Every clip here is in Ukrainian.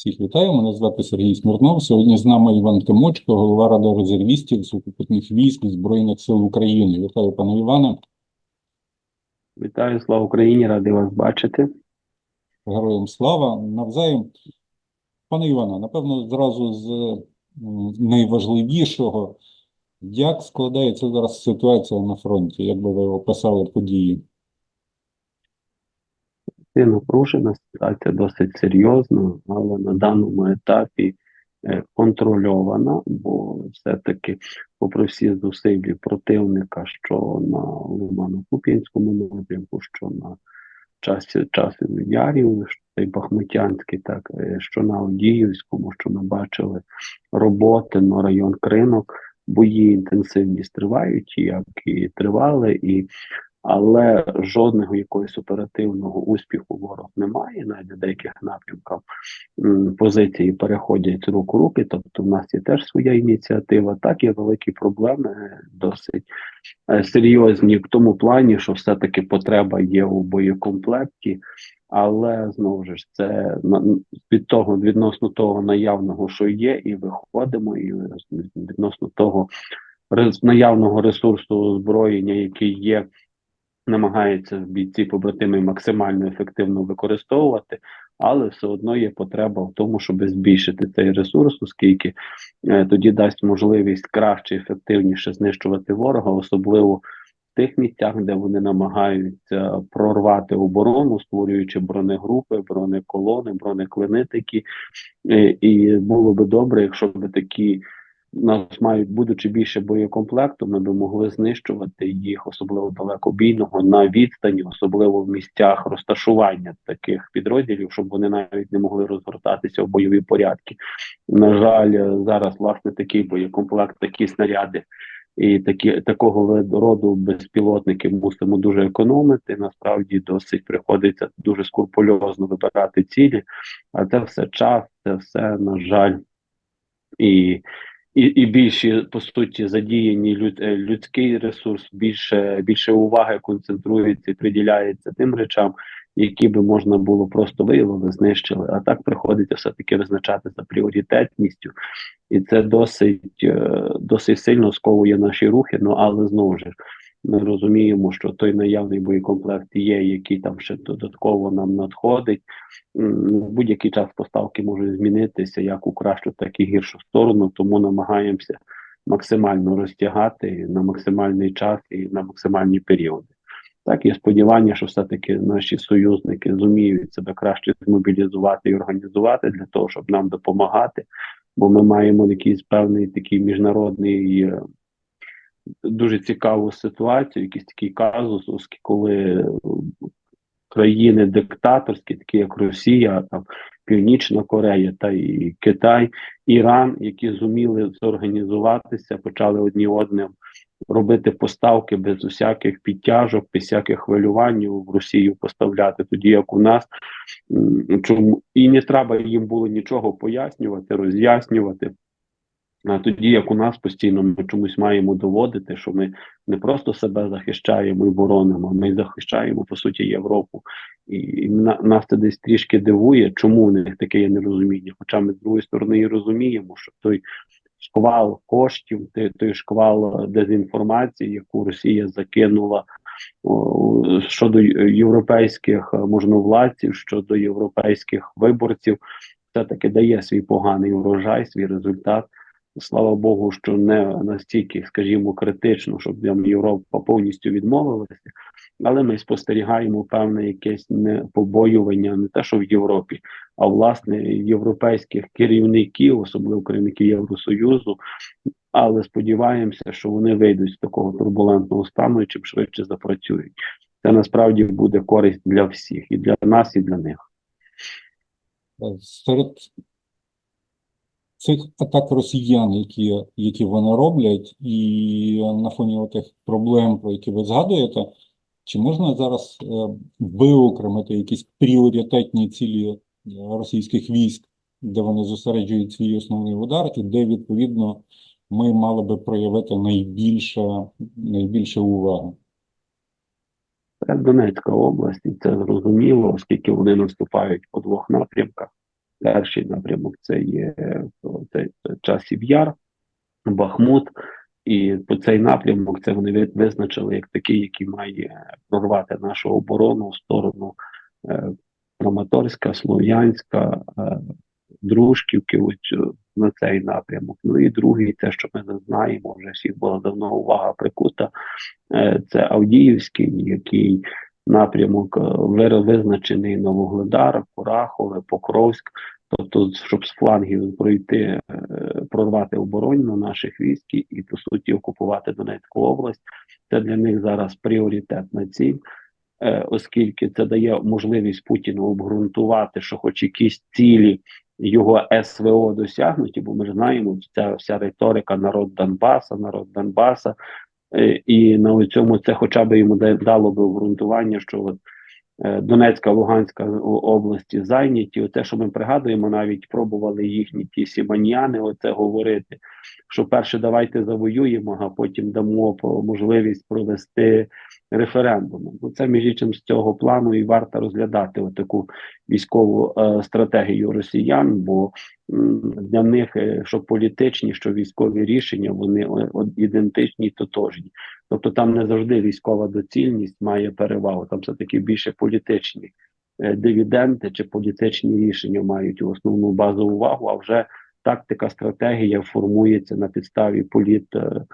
Всіх вітаю, мене звати Сергій Смирнов. Сьогодні з нами Іван Тимочко, голова Ради резервістів сухопутних військ Збройних сил України. Вітаю, пане Іване. Вітаю, слава Україні, радий вас бачити. Героям слава. Навзаєм. Пане Іване, напевно, зразу з найважливішого. Як складається зараз ситуація на фронті? Як би ви описали події? Це напружена ситуація досить серйозна, але на даному етапі е, контрольована, бо все-таки, попри всі зусилля противника, що на Лимано-Куп'янському напрямку, що на часі часів Ярів, що Бахмутянський, так е, що на Авдіївському, що ми бачили роботи на район Кринок. Бої інтенсивність тривають, як і тривали, і але жодного якогось оперативного успіху ворог немає. Навіть на деяких напрямках позиції переходять з рук у руки. Тобто, в нас є теж своя ініціатива. Так є великі проблеми, е, досить е, серйозні в тому плані, що все-таки потреба є у боєкомплекті. Але знову ж це від того відносно того наявного, що є, і виходимо, і відносно того наявного ресурсу озброєння, який є, намагаються бійці побратими максимально ефективно використовувати, але все одно є потреба в тому, щоб збільшити цей ресурс, оскільки е, тоді дасть можливість краще, ефективніше знищувати ворога, особливо в тих місцях, де вони намагаються прорвати оборону, створюючи бронегрупи, бронеколони, бронеклини такі. Е, І було би добре, якщо б такі нас мають, будучи більше боєкомплекту, ми би могли знищувати їх, особливо далекобійного, на відстані, особливо в місцях розташування таких підрозділів, щоб вони навіть не могли розгортатися в бойові порядки. На жаль, зараз власне такий боєкомплект, такі снаряди. І такі такого роду безпілотники мусимо дуже економити. Насправді досить приходиться дуже скрупульозно вибирати цілі, а це все час, це все на жаль, і і, і більші по суті задіяні люд, е, людський ресурс, більше більше уваги концентрується і приділяється тим речам, які би можна було просто виявили, знищили. А так приходиться все таки визначати за пріоритетністю, і це досить е, досить сильно сковує наші рухи. Ну але знову ж ми розуміємо, що той наявний боєкомплект є, який там ще додатково нам надходить. В будь-який час поставки можуть змінитися як у кращу, так і гіршу сторону, тому намагаємося максимально розтягати на максимальний час і на максимальні періоди. Так, є сподівання, що все-таки наші союзники зуміють себе краще змобілізувати і організувати для того, щоб нам допомагати, бо ми маємо якийсь певний такий міжнародний е, дуже цікаву ситуацію, якийсь такий казус, оскільки коли е, країни диктаторські, такі як Росія, там Північна Корея та і Китай, Іран, які зуміли зорганізуватися, почали одні одним робити поставки без усяких підтяжок, без всяких хвилювань в Росію поставляти, тоді як у нас чому і не треба їм було нічого пояснювати, роз'яснювати. А тоді, як у нас постійно ми чомусь маємо доводити, що ми не просто себе захищаємо і боронимо, ми захищаємо по суті Європу. І, і на, нас це десь трішки дивує, чому в них таке є нерозуміння. Хоча ми з другої сторони і розуміємо, що той шквал коштів, той, той шквал дезінформації, яку Росія закинула щодо європейських можновладців, щодо європейських виборців, все таки дає свій поганий урожай, свій результат. Слава Богу, що не настільки, скажімо, критично, щоб Європа повністю відмовилася, але ми спостерігаємо певне якесь не побоювання не те, що в Європі, а власне європейських керівників, особливо керівників Євросоюзу. Але сподіваємося, що вони вийдуть з такого турбулентного стану і чим швидше запрацюють. Це насправді буде користь для всіх, і для нас, і для них. Е, Серед цих атак росіян, які, які вони роблять, і на фоні тих проблем, про які ви згадуєте, чи можна зараз е, виокремити якісь пріоритетні цілі е, російських військ, де вони зосереджують свій основний удар, і де відповідно ми мали би проявити найбільше, найбільше уваги? Це Донецька область, і це зрозуміло, оскільки вони наступають по двох напрямках. Перший напрямок це є це, часів яр, Бахмут. І по цей напрямок це вони визначили як такий, який має прорвати нашу оборону в сторону е, Краматорська, Слов'янська, е, Дружківки, е, на цей напрямок. Ну і другий, те, що ми не знаємо, вже всіх була давно увага прикута, е, це Авдіївський, який напрямок е, визначений на Курахове, Покровськ. Тобто, щоб з флангів пройти, е, прорвати оборону наших військ і, по суті окупувати Донецьку область, це для них зараз пріоритетна ціль, е, оскільки це дає можливість Путіну обґрунтувати, що хоч якісь цілі його СВО досягнуті, бо ми ж знаємо, ця вся риторика народ Донбаса, народ Донбаса, і на цьому це хоча б йому дало би обґрунтування, що от е, Донецька, Луганська області зайняті. Оце, що ми пригадуємо, навіть пробували їхні ті сіманіяни оце говорити. Що перше давайте завоюємо, а потім дамо можливість провести референдум. Ну це між іншим з цього плану і варто розглядати отаку військову е, стратегію росіян, бо для них е, що політичні, що військові рішення, вони о- ідентичні і тотожні. Тобто там не завжди військова доцільність має перевагу, там все таки більше політичні е, дивіденди чи політичні рішення мають основну базову увагу, а вже тактика, стратегія формується на підставі політ, е,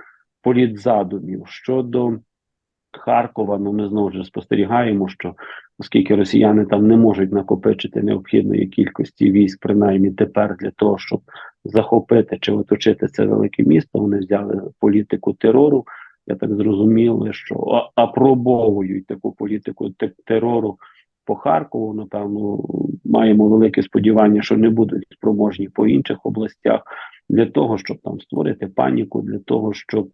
політзадумів. Щодо Харкова, ну ми знову ж спостерігаємо, що оскільки росіяни там не можуть накопичити необхідної кількості військ, принаймні тепер для того, щоб захопити чи оточити це велике місто, вони взяли політику терору. Я так зрозумів, що апробовують таку політику терору по Харкову. Напевно, маємо велике сподівання, що не будуть спроможні по інших областях для того, щоб там створити паніку, для того, щоб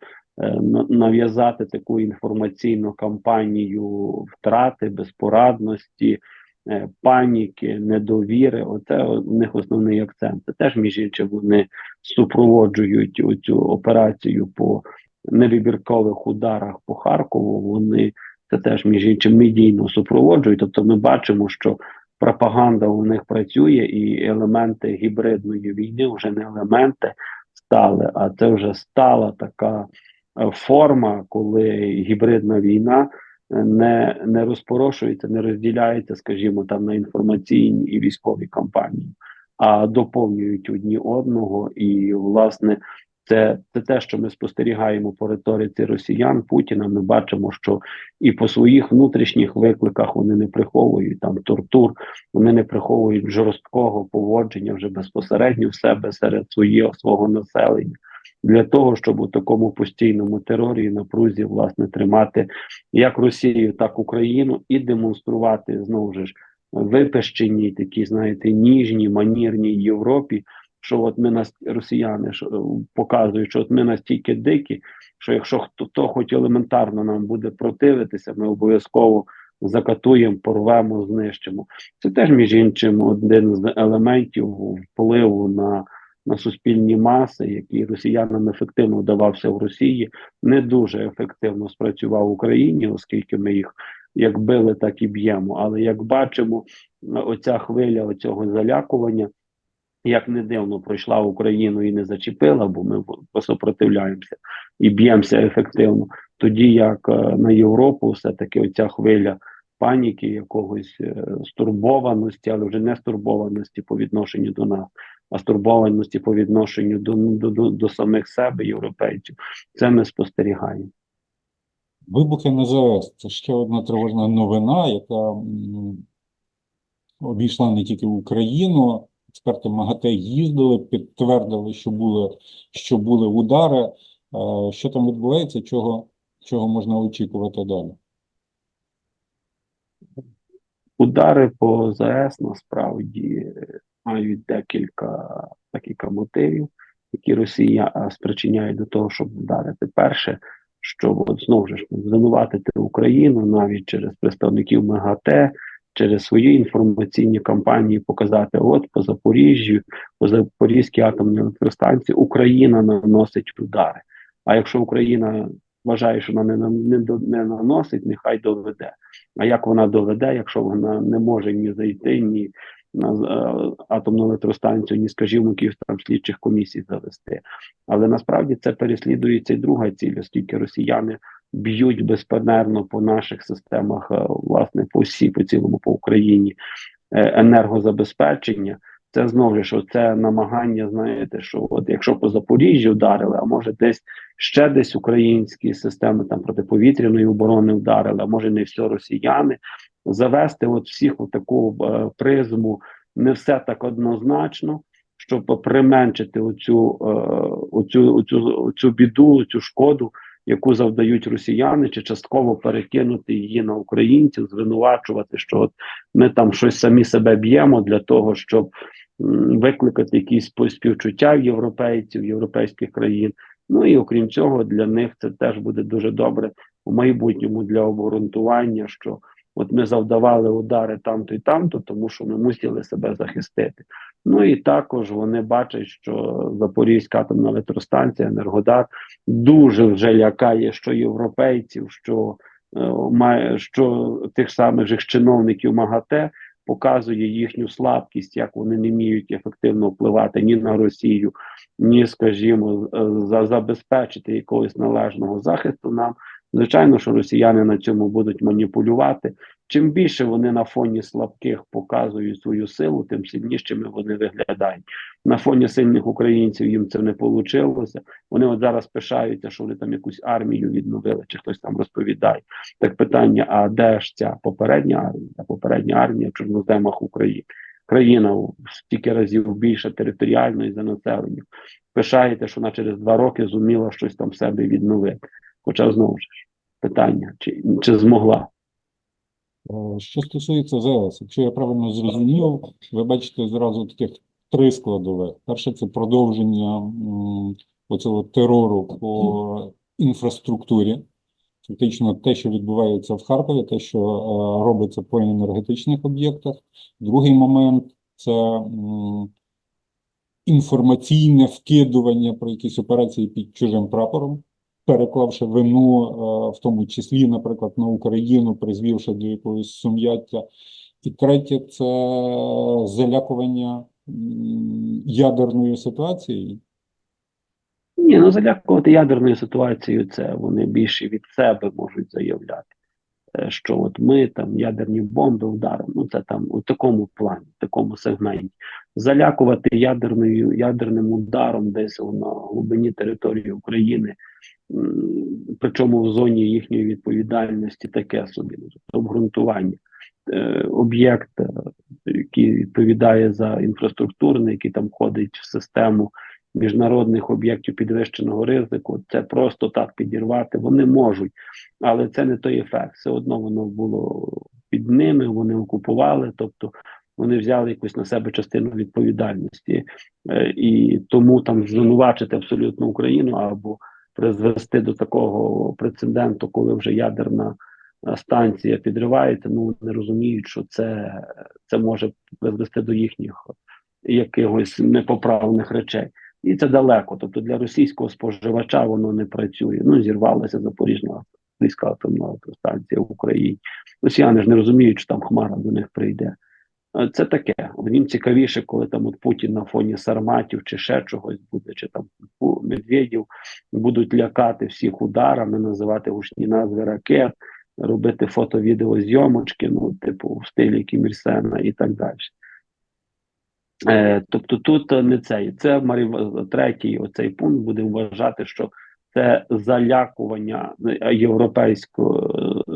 нав'язати таку інформаційну кампанію втрати, безпорадності, е, паніки, недовіри. Оце у них основний акцент. Це теж між іншим вони супроводжують цю операцію по невибіркових ударах по Харкову. Вони це теж між іншим медійно супроводжують. Тобто, ми бачимо, що пропаганда у них працює, і елементи гібридної війни вже не елементи стали, а це вже стала така е, форма, коли гібридна війна е, не, не розпорошується, не розділяється, скажімо, там на інформаційні і військові кампанії, а доповнюють одні одного. І, власне, це, це те, що ми спостерігаємо по риториці росіян Путіна. Ми бачимо, що і по своїх внутрішніх викликах вони не приховують там тортур, вони не приховують жорсткого поводження вже безпосередньо в себе серед своєї свого населення. Для того щоб у такому постійному терорі і напрузі власне тримати як Росію, так Україну і демонструвати знову ж випещені, такі знаєте, ніжні, манірні Європі. Що от ми нас росіяни що, е, показують, що от ми настільки дикі, що якщо хто то хоч елементарно нам буде противитися, ми обов'язково закатуємо, порвемо, знищимо. Це теж між іншим один з елементів впливу на, на суспільні маси, який росіянам ефективно вдавався в Росії, не дуже ефективно спрацював в Україні, оскільки ми їх як били, так і б'ємо. Але як бачимо, оця хвиля оцього залякування. Як не дивно пройшла Україну і не зачепила, бо ми посопротивляємося і б'ємося ефективно. Тоді як е, на Європу, все таки оця хвиля паніки, якогось е, стурбованості, але вже не стурбованості по відношенню до нас, а стурбованості по відношенню до, до, до, до самих себе, європейців. Це ми спостерігаємо. Вибухи на ЗАЕС це ще одна тривожна новина, яка обійшла не тільки Україну. Експерти МАГАТЕ їздили, підтвердили, що були, що були удари. Е, Що там відбувається, чого, чого можна очікувати далі? Удари по ЗАЕС насправді мають декілька декілька мотивів, які Росія спричиняє до того, щоб вдарити. Перше, що знову ж звинуватити Україну навіть через представників МАГАТЕ, через свої інформаційні кампанії показати, от по Запоріжжю, по Запорізькій атомній електростанції Україна наносить удари. А якщо Україна вважає, що вона не, не, не наносить, нехай доведе. А як вона доведе, якщо вона не може ні зайти, ні, на е, атомну електростанцію, ні, скажімо, якихось там слідчих комісій завести. Але насправді це переслідується і друга ціль, оскільки росіяни б'ють безперервно по наших системах, е, власне, по всій, по цілому по Україні е, енергозабезпечення. Це знову ж це намагання, знаєте, що от якщо по Запоріжжю вдарили, а може десь ще десь українські системи там протиповітряної оборони вдарили, а може не все росіяни, завести от всіх у таку е, призму не все так однозначно, щоб применшити оцю, е, оцю, оцю, оцю біду, цю шкоду, яку завдають росіяни, чи частково перекинути її на українців, звинувачувати, що от ми там щось самі себе б'ємо для того, щоб викликати якісь співчуття в європейців, європейських країн. Ну і окрім цього, для них це теж буде дуже добре у майбутньому для обґрунтування, що от ми завдавали удари там-то і там-то, тому що ми мусили себе захистити. Ну і також вони бачать, що Запорізька атомна електростанція Енергодар дуже вже лякає що європейців, що е, має що тих самих же чиновників МАГАТЕ показує їхню слабкість, як вони не вміють ефективно впливати ні на Росію, ні, скажімо, е, за забезпечити якогось належного захисту нам. Звичайно, що росіяни на цьому будуть маніпулювати. Чим більше вони на фоні слабких показують свою силу, тим сильнішими вони виглядають. На фоні сильних українців їм це не вийшло. Вони от зараз пишаються, що вони там якусь армію відновили, чи хтось там розповідає. Так питання: а де ж ця попередня армія? Та попередня армія в чорноземах України. Країна в стільки разів більша територіально і за населенням. Пишаєте, що вона через два роки зуміла щось там в себе відновити. Хоча знову ж питання, чи, чи змогла. Е, Що стосується ЗС, якщо я правильно зрозумів, ви бачите зразу таких три складових. Перше це продовження м, оцього терору по інфраструктурі. Фактично те, що відбувається в Харкові, те, що е, робиться по енергетичних об'єктах. Другий момент це м, інформаційне вкидування про якісь операції під чужим прапором переклавши вину, е, в тому числі, наприклад, на Україну, призвівши до якогось сум'яття. І третє це залякування ядерною ситуацією. Ні, ну залякувати ядерною ситуацією, це вони більше від себе можуть заявляти, що от ми там ядерні бомби вдаримо. Ну це там у такому плані, в такому сегменті. Залякувати ядерною ядерним ударом десь на глибині території України, причому в зоні їхньої відповідальності таке собі ну, тобто обґрунтування. Е, Об'єкт, е, який відповідає за інфраструктурний, який там входить в систему міжнародних об'єктів підвищеного ризику, це просто так підірвати. Вони можуть, але це не той ефект. Все одно воно було під ними, вони окупували, тобто вони взяли якусь на себе частину відповідальності, Е, і тому там звинувачити абсолютно Україну або призвести до такого прецеденту, коли вже ядерна е, станція підривається. Ну вони розуміють, що це, це може призвести до їхніх якихось непоправних речей. І це далеко. Тобто для російського споживача воно не працює. Ну, зірвалася Запоріжна близька атомна електростанція в Україні. Росіяни ж не розуміють, що там Хмара до них прийде. Е, Це таке. Їм цікавіше, коли там от Путін на фоні сарматів чи ще чогось буде, чи там Медведів будуть лякати всіх ударами, називати гучні назви ракет, робити фото-відеозйомочки, ну, типу, в стилі Кім Ір Сена і так далі. Е, тобто тут е, не цей, це Марі- третій оцей пункт будемо вважати, що це залякування е, європейської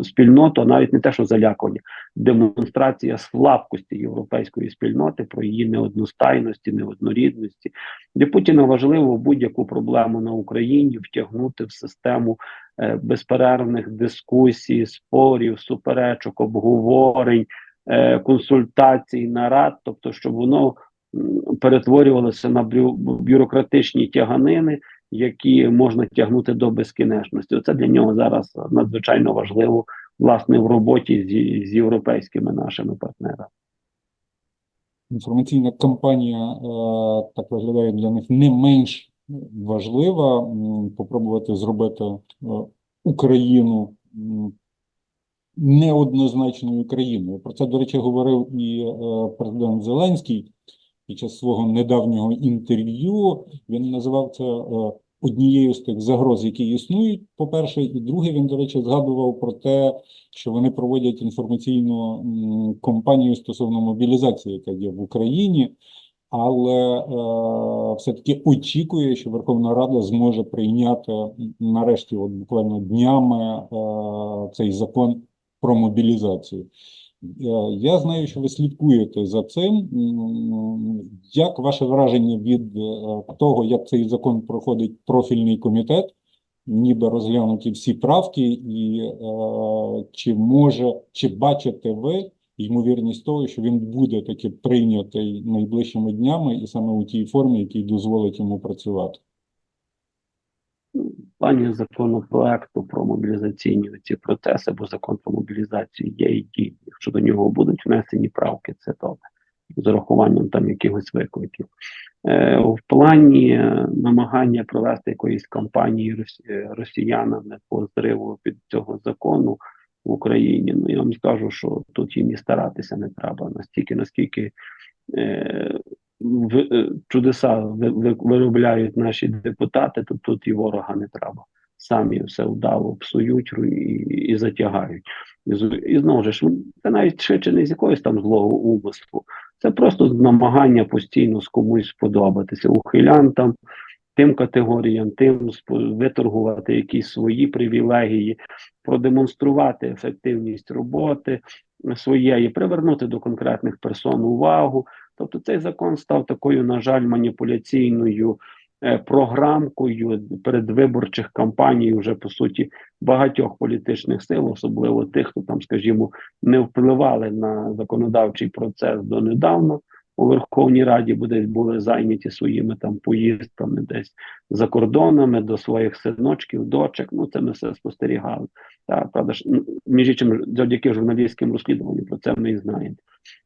е, спільноти, а навіть не те, що залякування, демонстрація слабкості європейської спільноти про її неодностайності, неоднорідності. Для Путіна важливо будь-яку проблему на Україні втягнути в систему е, безперервних дискусій, спорів, суперечок, обговорень, е, консультацій, нарад, тобто, щоб воно м, перетворювалося на бю- бюрократичні тяганини, які можна тягнути до безкінечності. Це для нього зараз надзвичайно важливо власне в роботі з, з європейськими нашими партнерами. Інформаційна кампанія, е, так виглядає для них не менш важлива. Попробувати зробити е, Україну неоднозначною країною. Про це, до речі, говорив і е, президент Зеленський під час свого недавнього інтерв'ю. Він називав це е, однією з тих загроз, які існують. По-перше, і друге, він, до речі, згадував про те, що вони проводять інформаційну кампанію стосовно мобілізації, яка є в Україні. Але е, все-таки очікує, що Верховна Рада зможе прийняти нарешті, от буквально днями, е, цей закон про мобілізацію. Я знаю, що ви слідкуєте за цим. Як ваше враження від е, того, як цей закон проходить профільний комітет, ніби розглянуті всі правки, і е, чи може, чи бачите ви ймовірність того, що він буде таки прийнятий найближчими днями і саме у тій формі, якій дозволить йому працювати? Плані законопроекту про мобілізаційні ці процеси, бо закон про мобілізацію є і діє. Якщо до нього будуть внесені правки, це добре. З урахуванням там якихось викликів. Е, в плані е, намагання провести якоїсь кампанії е, росіянами по зриву під цього закону в Україні, ну я вам скажу, що тут їм і старатися не треба настільки, наскільки чудеса ви- ви- виробляють наші депутати, то тут і ворога не треба. Самі все вдало псують і, і затягають. І, і знову ж це навіть швидше не з якогось там злого умислу. Це просто намагання постійно з комусь сподобатися ухилянтам, тим категоріям, тим виторгувати якісь свої привілегії, продемонструвати ефективність роботи своєї, привернути до конкретних персон увагу. Тобто цей закон став такою, на жаль, маніпуляційною е, програмкою передвиборчих кампаній вже по суті багатьох політичних сил, особливо тих, хто там, скажімо, не впливали на законодавчий процес донедавна у Верховній Раді, бо десь були зайняті своїми там поїздками десь за кордонами до своїх синочків, дочок. Ну це ми все спостерігали. Та правда ж між іншим, завдяки журналістським розслідуванням про це ми і знаємо.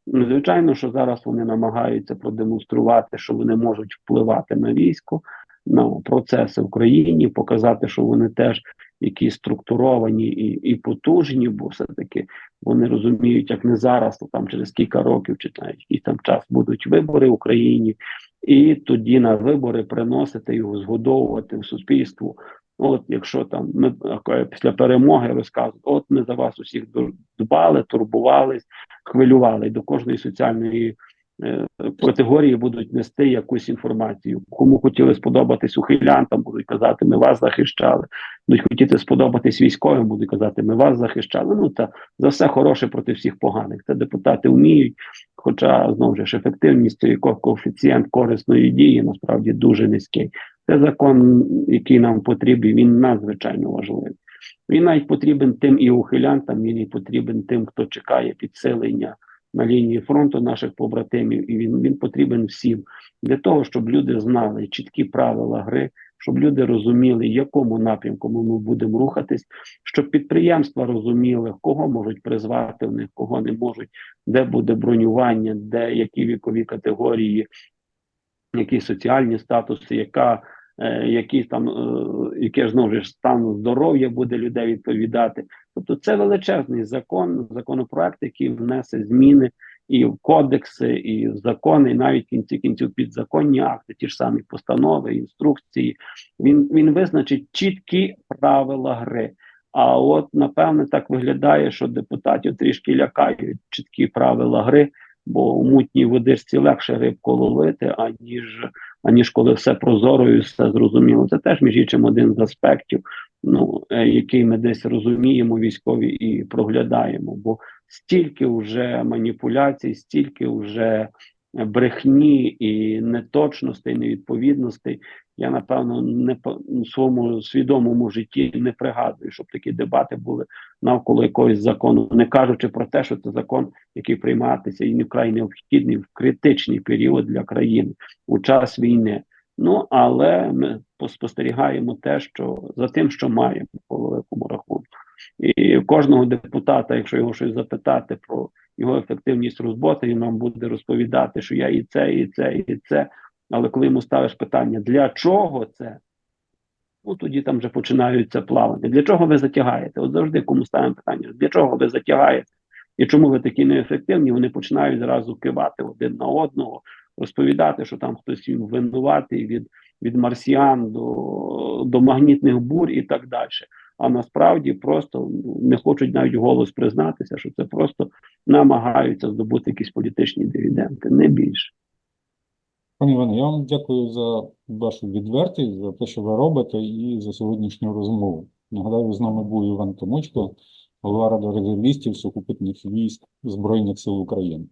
Ну, Звичайно, що зараз вони намагаються продемонструвати, що вони можуть впливати на військо, на процеси в країні, показати, що вони теж якісь структуровані і, і потужні, бо все-таки вони розуміють, як не зараз, то там через кілька років чи навіть якийсь там час будуть вибори в Україні, і тоді на вибори приносити його, згодовувати в суспільству. От, якщо там ми е, після перемоги розказують, от ми за вас усіх дбали, турбувались, хвилювали, і до кожної соціальної е, категорії будуть нести якусь інформацію. Кому хотіли сподобатись ухилянтам, будуть казати, ми вас захищали. Будуть хотіти сподобатись військовим, будуть казати, ми вас захищали. Ну та за все хороше проти всіх поганих. Це депутати вміють. Хоча знову ж ефективність цей коефіцієнт корисної дії насправді дуже низький. Це закон, який нам потрібен, він надзвичайно важливий. Він навіть потрібен тим і ухилянтам, він і потрібен тим, хто чекає підсилення на лінії фронту наших побратимів, і він, він потрібен всім для того, щоб люди знали чіткі правила гри, щоб люди розуміли, якому напрямку ми будемо рухатись, щоб підприємства розуміли, кого можуть призвати в них, кого не можуть, де буде бронювання, де які вікові категорії, які соціальні статуси, яка е, там е, яке знову ж стан здоров'я буде людей відповідати. Тобто це величезний закон, законопроект, який внесе зміни і в кодекси, і в закони, і навіть в кінці кінців підзаконні акти, ті ж самі постанови, інструкції. Він він визначить чіткі правила гри. А от напевне так виглядає, що депутатів трішки лякають чіткі правила гри, бо у мутній водичці легше рибку ловити, аніж аніж коли все прозоро і все зрозуміло. Це теж між іншим один з аспектів, ну е, який ми десь розуміємо військові і проглядаємо. Бо стільки вже маніпуляцій, стільки вже брехні і неточностей, невідповідностей. Я напевно не по своєму свідомому житті не пригадую, щоб такі дебати були навколо якогось закону, не кажучи про те, що це закон, який прийматися і не вкрай необхідний в критичний період для країни у час війни. Ну але ми спостерігаємо те, що за тим, що маємо по великому рахунку, і кожного депутата, якщо його щось запитати про його ефективність роботи, він нам буде розповідати, що я і це, і це, і це. Але коли йому ставиш питання, для чого це, Ну тоді там вже починаються плавання. Для чого ви затягаєте? От завжди кому ставимо питання: для чого ви затягаєте? І чому ви такі неефективні? Вони починають зразу кивати один на одного, розповідати, що там хтось їм винуватий від, від марсіан до, до магнітних бур і так далі. А насправді просто ну, не хочуть навіть голос признатися, що це просто намагаються здобути якісь політичні дивіденди, не більше. Пане Іване, я вам дякую за вашу відвертість, за те, що ви робите, і за сьогоднішню розмову. Нагадаю, з нами був Іван Томочко, голова Ради резервістів сухопутних військ Збройних сил України.